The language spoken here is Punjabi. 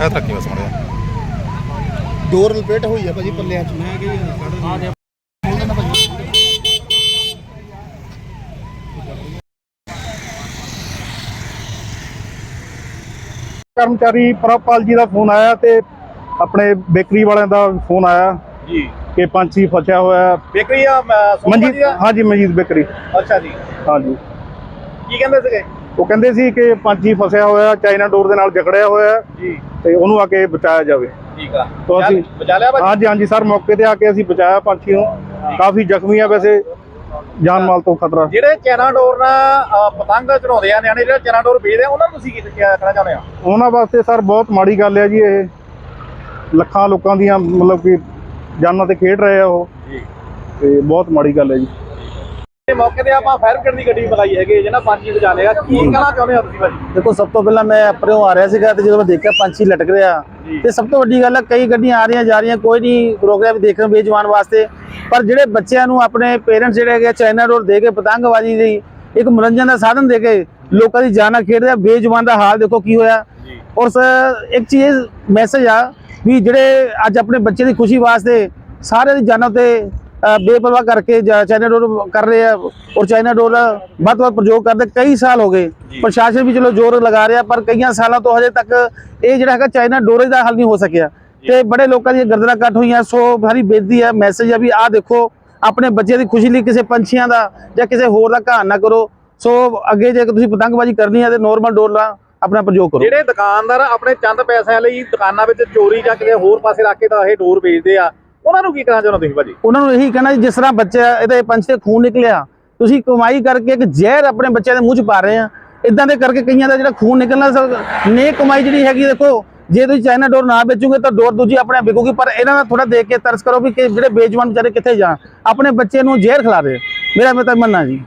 ਇਹ ਤੱਕ ਹੀ ਬਸ ਮੜਿਆ ਡੋਰ ਲਪੇਟ ਹੋਈ ਆ ਭਾਜੀ ਪੱਲਿਆਂ 'ਚ। ਮੈਂ ਕਿ ਆ ਦੇ ਕਰਮਚਾਰੀ ਪ੍ਰਭਪਾਲ ਜੀ ਦਾ ਫੋਨ ਆਇਆ ਤੇ ਆਪਣੇ ਬੇਕਰੀ ਵਾਲਿਆਂ ਦਾ ਫੋਨ ਆਇਆ ਜੀ। ਕਿ ਪੰਛੀ ਫਸਿਆ ਹੋਇਆ। ਬੇਕਰੀ ਆ ਮਨਜੀਤ ਹਾਂਜੀ ਮਨਜੀਤ ਬੇਕਰੀ। ਅੱਛਾ ਜੀ। ਹਾਂਜੀ। ਕੀ ਕਹਿੰਦੇ ਸੀਗੇ? ਉਹ ਕਹਿੰਦੇ ਸੀ ਕਿ ਪੰਛੀ ਫਸਿਆ ਹੋਇਆ ਚਾਈਨਾ ਡੋਰ ਦੇ ਨਾਲ ਜਕੜਿਆ ਹੋਇਆ ਜੀ। ਤੇ ਉਹਨੂੰ ਆ ਕੇ ਬਚਾਇਆ ਜਾਵੇ। ਠੀਕ ਆ। ਤਾਂ ਅਸੀਂ- ਬਚਾ ਲਿਆ ਭਾਜੀ? ਹਾਂਜੀ ਹਾਂਜੀ ਸਰ ਮੌਕੇ ਤੇ ਆ ਕੇ ਅਸੀਂ ਬਚਾਇਆ ਪੰਛੀ ਨੂੰ। ਕਾਫੀ ਜ਼ਖਮੀ ਆ ਵੈਸੇ। ਜਾਨ ਮਾਲ ਤੋਂ ਖਤਰਾ। ਜਿਹੜੇ ਚੈਨਾ ਡੋਰ ਨਾਲ ਪਤੰਗ ਚੜਾਉਂਦੇ ਆ ਨਿਆਣੇ ਜਿਹੜੇ ਚੈਨਾ ਡੋਰ ਵੇਚਦੇ ਆ ਉਹਨਾਂ ਨੂੰ ਤੁਸੀਂ ਕੀ ਕਹਿਣਾ ਚਾਹੁੰਦੇ ਆ ਉਹਨਾਂ ਵਾਸਤੇ ਸਰ ਬਹੁਤ ਮਾੜੀ ਗੱਲ ਹੈ ਜੀ ਇਹ। ਲੱਖਾਂ ਲੋਕਾਂ ਦੀਆਂ ਮਤਲਬ ਕਿ ਜਾਨਾਂ ਤੇ ਖੇਡ ਰਹੇ ਆ ਉਹ। ਜੀ। ਤੇ ਬਹੁਤ ਮਾੜੀ ਗੱਲ ਹੈ ਜੀ। ਇਹ ਮੌਕੇ ਤੇ ਆਪਾਂ ਫਾਇਰ ਬ੍ਰਿਗੇਡ ਦੀ ਗੱਡੀ ਮੰਗਾਈ ਹੈਗੀ ਜਿਹਨਾਂ ਪੰਛੀ ਬਚਾ ਲੇਗਾ ਕੀ ਕਹਿਣਾ ਚਾਹੁੰਦੇ ਹੋ ਤੁਸੀਂ ਭਾਜੀ? ਦੇਖੋ ਸਭ ਤੋਂ ਪਹਿਲਾਂ ਮੈਂ ਪਰਿਓ ਆ ਰਿਹਾ ਸੀਗਾ ਤੇ ਜਦੋਂ ਮੈਂ ਦੇਖਿਆ ਪੰਛੀ ਲਟਕ ਰਿਹਾ ਤੇ ਸਭ ਤੋਂ ਵੱਡੀ ਗੱਲ ਹੈ ਕਈ ਗੱਡੀਆਂ ਆ ਰਹੀਆਂ ਜਾ ਰਹੀਆਂ ਕੋਈ ਨਹੀਂ ਰੋਕ ਰਿਹਾ ਵੀ ਦੇਖ ਰਹੇ ਬੇਜਵਾਨ ਵਾਸਤੇ। ਪਰ ਜਿਹੜੇ ਬੱਚਿਆਂ ਨੂੰ ਆਪਣੇ ਪੇਰੈਂਟਸ ਜਿਹੜੇ ਹੈਗੇ ਚਾਈਨਾ ਡੋਰ ਦੇ ਕੇ ਪਤੰਗਬਾਜ਼ੀ ਦੀ ਇੱਕ ਮਨੋਰੰਜਨ ਦਾ ਸਾਧਨ ਦੇ ਕੇ ਲੋਕਾਂ ਦੀ ਜਾਨਾਂ ਖੇਡ ਰਿਹਾ ਬੇਜਵਾਨ ਦਾ ਹਾਲ ਦੇਖੋ ਕੀ ਹੋਇਆ। ਔਰ ਸਰ ਇੱਕ ਚੀਜ਼ ਮੈਸੇਜ ਆ ਵੀ ਜਿਹੜੇ ਅੱਜ ਆਪਣੇ ਬੱਚੇ ਦੀ ਖੁਸ਼ੀ ਵਾਸਤੇ ਸਾਰਿਆਂ ਦੀ ਜਾਨਾਂ ਤੇ ਬੇਪਰਵਾਹ ਕਰਕੇ ਡੋਰ ਕਰ ਰਹੇ ਆ ਔਰ ਚਾਈਨਾ ਡੋਰ ਦਾ ਵੱਧ ਤੋਂ ਵੱਧ ਪ੍ਰਯੋਗ ਕਰਦੇ ਕਈ ਸਾਲ ਹੋ ਗਏ। ਪ੍ਰਸ਼ਾਸਨ ਵੀ ਚਲੋ ਜ਼ੋਰ ਲਗਾ ਰਿਹਾ ਪਰ ਕਈਆਂ ਸਾਲਾਂ ਤੋਂ ਹਜੇ ਤੱਕ ਇਹ ਜਿਹੜਾ ਹੈਗਾ ਚਾਈਨਾ ਡੋਰੇ ਦਾ ਹੱਲ ਨਹੀਂ ਹੋ ਸਕਿਆ। ਤੇ ਬੜੇ ਲੋਕਾਂ ਦੀਆਂ ਗਰਦਨਾਂ ਕੱਟ ਹੋਈਆਂ ਸੋ ਸਾਰੀ ਬੇਨਤੀ ਹੈ ਮੈਸੇਜ ਹੈ ਵੀ ਆਹ ਦੇਖੋ ਆਪਣੇ ਬੱਚੇ ਦੀ ਖੁਸ਼ੀ ਲਈ ਕਿਸੇ ਪੰਛੀਆਂ ਦਾ ਜਾਂ ਕਿਸੇ ਹੋਰ ਦਾ ਘਾਣ ਨਾ ਕਰੋ। ਸੋ ਅੱਗੇ ਜੇ ਤੁਸੀਂ ਪਤੰਗਬਾਜ਼ੀ ਕਰਨੀ ਹੈ ਤੇ ਨੋਰਮਲ ਡੋਰ ਨਾਲ ਆਪਣਾ ਪ੍ਰਯੋਗ ਕਰੋ। ਜਿਹੜੇ ਦੁਕਾਨਦਾਰ ਆਪਣੇ ਚੰਦ ਪੈਸਿਆਂ ਲਈ ਦੁਕਾਨਾਂ ਵਿੱਚ ਚੋਰੀ ਜਾਂ ਕਿਤੇ ਹੋਰ ਪਾਸੇ ਰੱਖ ਕੇ ਤਾਂ ਇਹ ਡੋਰ ਵੇਚਦੇ ਆ। ਉਹਨਾਂ ਨੂੰ ਕੀ ਕਹਿਣਾ ਚਾਹੁੰਦੇ ਤੁਸੀਂ ਭਾਜੀ? ਉਹਨਾਂ ਨੂੰ ਇਹੀ ਕਹਿਣਾ ਜੀ, ਜਿਸ ਤਰ੍ਹਾਂ ਬੱਚਾ ਇਹਦੇ ਪੰਜ ਤੇ ਖੂਨ ਨਿਕਲਿਆ ਤੁਸੀਂ ਕਮਾਈ ਕਰਕੇ ਇੱਕ ਜ਼ਹਿਰ ਆਪਣੇ ਬੱਚਿਆਂ ਦੇ ਮੂੰਹ 'ਚ ਪਾ ਰਹੇ ਆ। ਇਦਾਂ ਦੇ ਕਰਕੇ ਕਈਆਂ ਦਾ ਜਿਹੜਾ ਖੂਨ ਨਿਕਲਣਾ ਨੇ ਕਮਾਈ ਜਿਹੜੀ ਹੈਗੀ ਦੇਖੋ ਜੇ ਤੁਸੀਂ ਚਾਈਨਾ ਡੋਰ ਨਾ ਵੇਚੋਗੇ ਤਾਂ ਡੋਰ ਦੂਜੀ ਆਪਣੇ ਵਿਕੂਗੀ ਪਰ ਇਹਨਾਂ ਦਾ ਥੋੜਾ ਦੇਖ ਕੇ ਤਰਸ ਕਰੋ ਵੀ ਜਿਹੜੇ ਬੇਜਵਾਨ ਵਿਚਾਰੇ ਕਿੱਥੇ ਜਾਣ। ਆਪਣੇ ਬੱਚੇ ਨੂੰ ਜ਼ਹਿਰ ਖਿਲਾ ਰਹੇ ਮੇਰਾ ਮੈਂ ਤਾਂ ਮੰਨਣਾ ਜੀ।